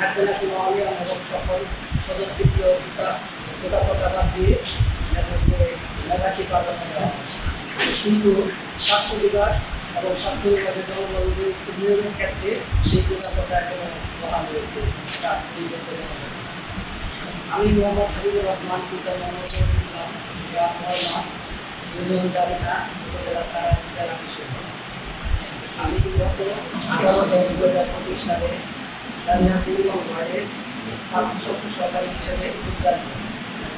কোনো অনিয়ম এবং সকল সদস্যপ্রিয় গোটা দিয়ে মেধাকে প্রাধান্য কিন্তু স্বাস্থ্য বিভাগ এবং স্বাস্থ্য বিভাগের জনবল নিয়োগের ক্ষেত্রে সেই কথা এখনও বহাল রয়েছে। আমি মোহাম্মদ শহীদুর রহমান, পিতা মোহাম্মদ ইসলাম ইউনিয়ন জালিনা উপজেলা তারা জেলা আমি গত আঠারো এক দু হাজার সালে দুর্গম ওয়ার্ডের ছাত্র সরকারি হিসেবে যোগদান করি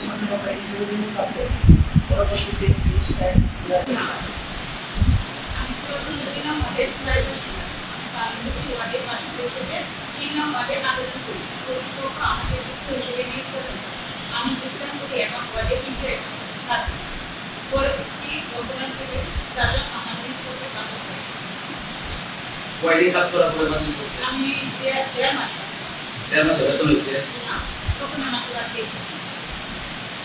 ছাত্র সরকারি হিসেবে নিয়োগপ্রাপ্ত পরবর্তীতে আমি প্রথম দুই নম্বরে সিলাই ছিলাম বান্ধবী ওয়ার্ডের পাশে কয়দিন কাজ করার পরে বাতিল করছে আমি দেড় মাস। দেড় মাসে বেতন হয়েছে